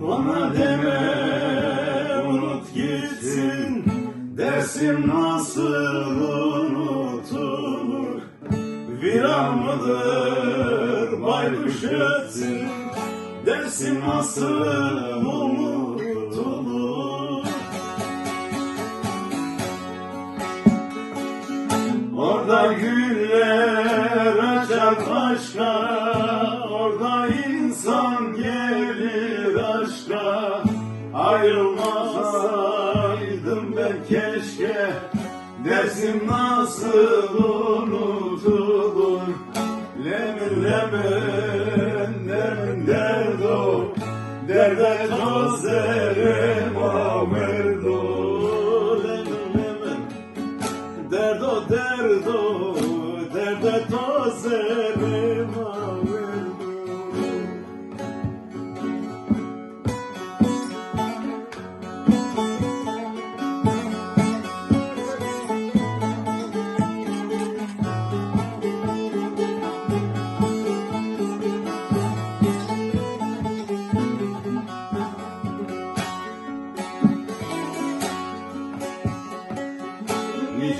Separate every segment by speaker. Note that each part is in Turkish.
Speaker 1: Bana deme unut gitsin. Dersim nasıl unutulur Viran mıdır baykuş ötsün Dersim nasıl unutulur güller açar başka Orada insan gelir aşka. Ayrılmasaydım ben keşke Dersim nasıl unutulur? Lemin lemin lemin derdo Derde toz derim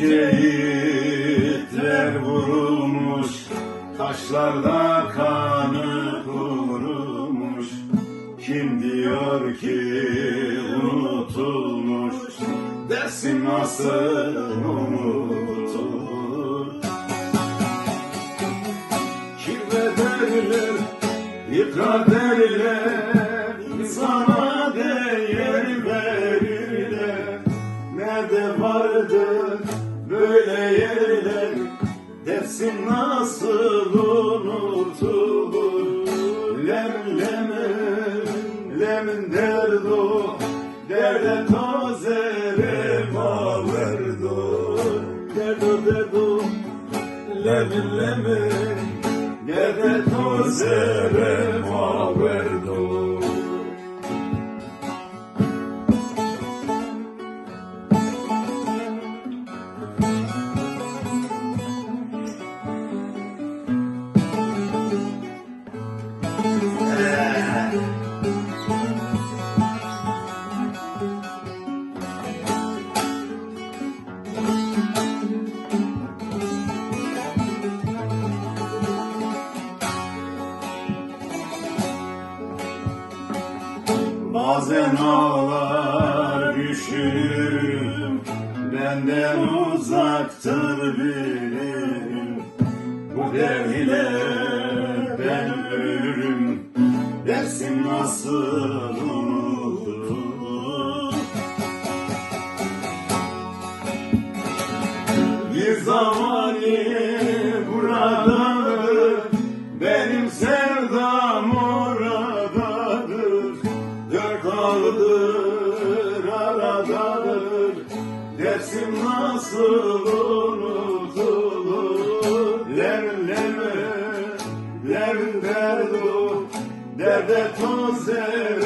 Speaker 1: Nice yiğitler vurulmuş Taşlarda kanı kurumuş. Kim diyor ki unutulmuş Dersin nasıl unutulur? Kirve derler, yıkra derler Dersin nasıl unutulur Lem lemin, lemin derdo Derde tozerem averdo Derdo derdo, lemin lemin Derde tozerem averdo Bazen ağlar düşünürüm Benden uzaktır bilirim Bu devile ben ölürüm Dersim nasıl unutulur Bir zamani Ağlıdır aradadır Dersim nasıl unutulur Lem leme lem derdu Derde toze